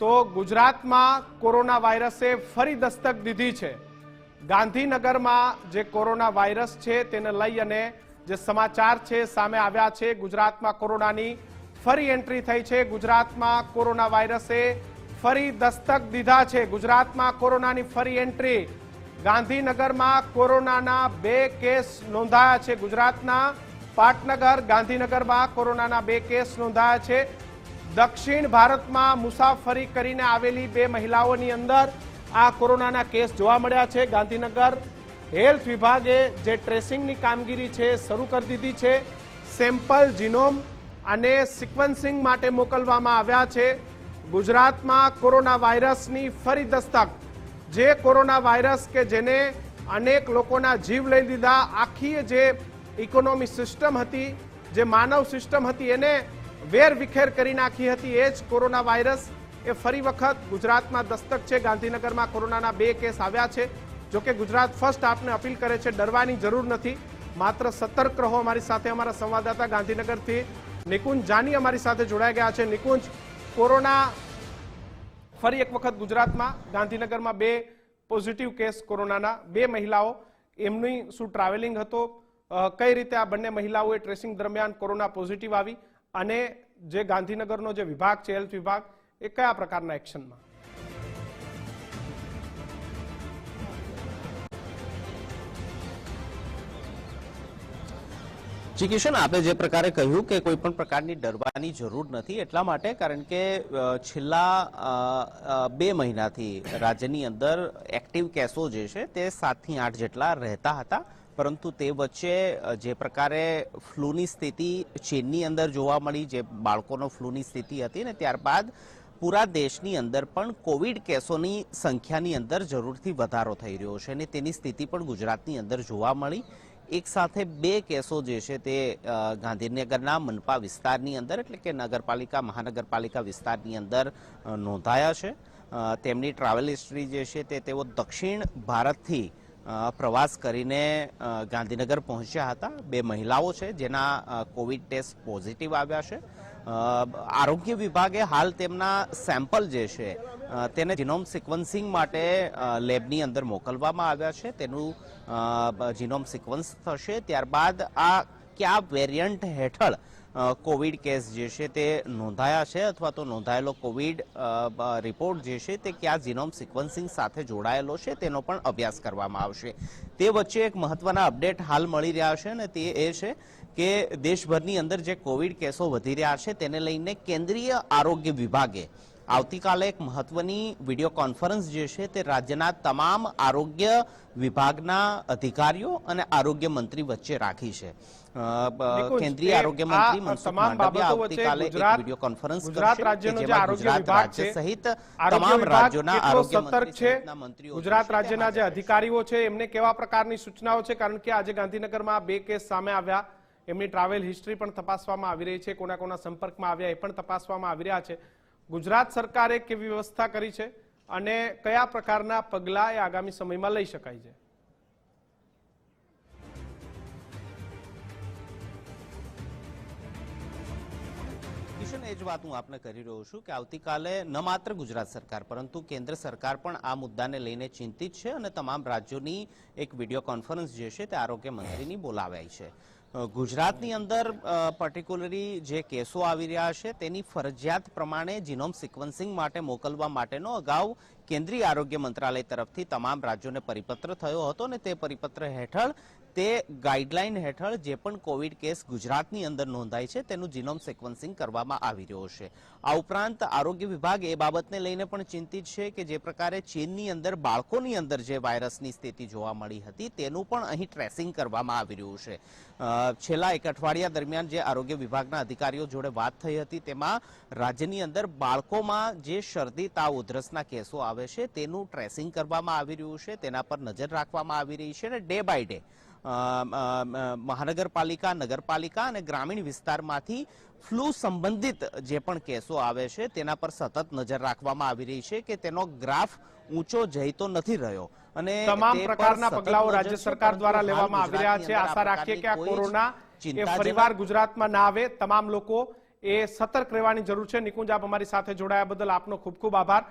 તો ગુજરાતમાં કોરોના વાયરસે ફરી દસ્તક દીધી છે. ગાંધીનગરમાં જે કોરોના વાયરસ છે તેને લઈ અને જે સમાચાર છે સામે આવ્યા છે, ગુજરાતમાં કોરોનાની ફરી એન્ટ્રી થઈ છે. ગુજરાતમાં કોરોના વાયરસે ફરી દસ્તક દીધા છે. ગુજરાતમાં કોરોનાની ફરી એન્ટ્રી. ગાંધીનગરમાં કોરોનાના બે કેસ નોંધાયા છે. ગુજરાતના પાટનગર, ગાંધીનગરમાં કોરોનાના બે કેસ નોંધાયા છે. દક્ષિણ ભારતમાં મુસાફરી કરીને આવેલી બે મહિલાઓની અંદર આ કોરોનાના કેસ જોવા મળ્યા છે. ગાંધીનગર હેલ્થ વિભાગે જે ટ્રેસિંગની કામગીરી છે શરૂ કરી દીધી છે. સેમ્પલ જીનોમ અને સિક્વન્સિંગ માટે મોકલવામાં આવ્યા છે. ગુજરાતમાં કોરોના વાયરસની ફરી દસ્તક. જે કોરોના વાયરસ કે જેને અનેક લોકોના જીવ લઈ લીધા, આખી જે ઇકોનોમી સિસ્ટમ હતી, જે માનવ સિસ્ટમ હતી, એને વેર વિખેર કરી નાખી હતી. એ જ કોરોના વાયરસ એ ફરી વખત ગુજરાતમાં દસ્તક છે. ગાંધીનગરમાં કોરોનાના બે કેસ આવ્યા છે. જોકે ગુજરાત ફર્સ્ટ આપને અપીલ કરે છે, ડરવાની જરૂર નથી. માત્ર સતર્ક રહો અમારી સાથે. અમારા સંવાદદાતા ગાંધીનગરથી નિકુંજ જાની અમારી સાથે જોડાઈ ગયા છે. નિકુંજ, કોરોના ફરી એક વખત ગુજરાતમાં, ગાંધીનગરમાં બે પોઝિટિવ કેસ કોરોનાના. બે મહિલાઓ એમની શું ટ્રાવેલિંગ હતો? કઈ રીતે આ બંને મહિલાઓએ ટ્રેસિંગ દરમિયાન કોરોના પોઝિટિવ આવી? અને જે ગાંધીનગરનો જે વિભાગ છે હેલ્થ વિભાગ, એ કયા પ્રકારના એક્શનમાં? જી કિશન, આપે જે પ્રકારે કહ્યું કે કોઈ પણ પ્રકારની ડરવાની જરૂર નથી એટલા માટે, કારણ કે છેલ્લા બે મહિનાથી રાજ્યની અંદર એક્ટિવ કેસો જે છે તે સાતથી આઠ જેટલા રહેતા હતા. પરંતુ તે વચ્ચે જે પ્રકારે ફ્લૂની સ્થિતિ ચીનની અંદર જોવા મળી, જે બાળકોનો ફ્લૂની સ્થિતિ હતી ને ત્યારબાદ પૂરા દેશની અંદર પણ કોવિડ કેસોની સંખ્યાની અંદર જરૂરથી વધારો થઈ રહ્યો છે અને તેની સ્થિતિ પણ ગુજરાતની અંદર જોવા મળી. એક સાથે બે કેસો જે છે તે ગાંધીનગરના મનપા વિસ્તારની અંદર એટલે કે નગરપાલિકા, મહાનગરપાલિકા વિસ્તારની અંદર નોંધાયા છે. તેમની ટ્રાવેલ હિસ્ટ્રી જે છે તે તેઓ દક્ષિણ ભારતથી પ્રવાસ કરીને ગાંધીનગર પહોંચ્યા હતા. બે મહિલાઓ છે જેના કોવિડ ટેસ્ટ પોઝિટિવ આવ્યા છે. આરોગ્ય વિભાગે હાલ તેમના સેમ્પલ જે છે તેને જીનોમ સિક્વન્સિંગ માટે લેબની અંદર મોકલવામાં આવ્યા છે. તેનું જીનોમ સિક્વન્સ થશે. ત્યારબાદ આ કયા વેરિયન્ટ હેઠળ કોવિડ કેસ જે છે તે નોંધાયા છે અથવા તો નોંધાયેલો કોવિડ રિપોર્ટ જે છે તે કયા જીનોમ સિક્વન્સિંગ સાથે જોડાયેલો છે તેનો પણ અભ્યાસ કરવામાં આવશે. તે વચ્ચે એક મહત્વના અપડેટ હાલ મળી રહ્યા છે ને તે એ છે કે દેશભરની અંદર જે કોવિડ કેસો વધી રહ્યા છે તેને લઈને કેન્દ્રીય આરોગ્ય વિભાગે આવતીકાલે એક મહત્વની વીડિયો કોન્ફરન્સ જે છે તે રાજ્યના તમામ આરોગ્ય વિભાગના અધિકારીઓ અને આરોગ્ય મંત્રી વચ્ચે રાખી છે. કેન્દ્રીય આરોગ્ય મંત્રી મનસુખ માંડવિયા આવતીકાલે એક વીડિયો કોન્ફરન્સ ગુજરાત કરશે રાજ્યનો જે જેમાં આરોગ્ય ગુજરાત વિભાગ રાજ્ય છે, સહિત તમામ રાજ્યોના આરોગ્ય મંત્રી ગુજરાત રાજ્યના જે અધિકારીઓ છે એમને કેવા પ્રકારની સૂચનાઓ છે? કારણ કે આજે ગાંધીનગરમાં બે કેસ સામે આવ્યા. એમની ટ્રાવેલ હિસ્ટ્રી પણ તપાસવામાં આવી રહી છે. કોના કોના સંપર્કમાં આવ્યા એ પણ તપાસવામાં આવી રહ્યા છે. ગુજરાત સરકારે કેવી વ્યવસ્થા કરી છે અને કયા પ્રકારના પગલાં એ આગામી સમયમાં લઈ શકાય છે? કિશન, એ જ વાત હું આપને કરી રહ્યો છું કે આવતીકાલે ન માત્ર ગુજરાત સરકાર, પરંતુ કેન્દ્ર સરકાર પણ આ મુદ્દાને લઈને ચિંતિત છે અને તમામ રાજ્યોની એક વીડિયો કોન્ફરન્સ જે છે તે આરોગ્ય મંત્રીની બોલાવાઈ છે. ગુજરાતની અંદર પર્ટિક્યુલરી જે કેસો આવી રહ્યા છે, તેની ફરજિયાત પ્રમાણે જીનોમ સિક્વન્સિંગ માટે મોકલવા માટેનો અગાઉ કેન્દ્રીય આરોગ્ય મંત્રાલય તરફથી તમામ રાજ્યોને પરિપત્ર થયો હતો અને તે પરિપત્ર હેઠળ તે ગાઈડલાઈન હેઠળ જે પણ કોવિડ કેસ ગુજરાતની અંદર નોંધાય છે તેનું જીનોમ સિક્વન્સિંગ કરવામાં આવી રહ્યો છે. આ ઉપરાંત આરોગ્ય વિભાગ એ બાબતને લઈને પણ ચિંતિત છે કે જે પ્રકારે ચીનની અંદર બાળકોની અંદર જે વાયરસની સ્થિતિ જોવા મળી હતી તેનું પણ અહીં ટ્રેસિંગ કરવામાં આવી રહ્યું છે. છેલ્લા એક અઠવાડિયા દરમિયાન જે આરોગ્ય વિભાગના અધિકારીઓ જોડે વાત થઈ હતી તેમાં રાજ્યની અંદર બાળકોમાં જે શરદી, તાવ, ઉધરસના કેસો આવે છે તેનું ટ્રેસિંગ કરવામાં આવી રહ્યું છે તેના પર નજર રાખવામાં આવી રહી છે અને ડે બાય ડે મહાનગરપાલિકા નગરપાલિકા અને ગ્રામીણ વિસ્તારમાંથી ફ્લૂ સંબંધિત જે પણ કેસો આવે છે તેના પર સતત નજર રાખવામાં આવી રહી છે કે તેનો ગ્રાફ ઊંચો જઈતો નથી રહ્યો. અને તમામ પ્રકારના પગલાઓ રાજ્ય સરકાર દ્વારા લેવામાં આવી રહ્યા છે. આશા રાખીએ કે આ કોરોના એ ફરીવાર ગુજરાતમાં ના આવે. તમામ લોકો એ સતર્ક રહેવાની જરૂર છે. નિકુંજ આપ અમારી સાથે જોડાયા બદલ આપનો ખૂબ ખૂબ આભાર.